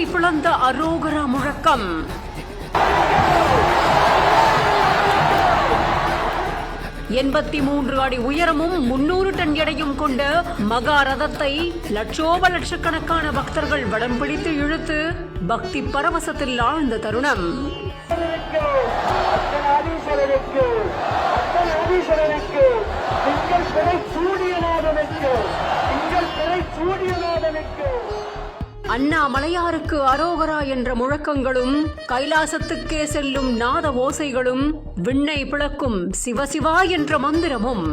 விண்ணை பிளந்த அரோகரா முழக்கம். எண்பத்தி மூன்று அடி உயரமும் முன்னூறு டன் எடையும் கொண்ட மகா ரதத்தை லட்சோப லட்சக்கணக்கான பக்தர்கள் வடம் பிடித்து இழுத்து பக்தி பரவசத்தில் ஆழ்ந்த தருணம். திங்கள் பிறை சூடியநாதனுக்கு திங்கள் பிறை சூடியநாதனுக்கு அண்ணாமலையாருக்கு அரோகரா என்ற முழக்கங்களும் கைலாசத்துக்கே செல்லும் நாத ஓசைகளும் விண்ணை பிளக்கும் சிவசிவா என்ற மந்திரமும்.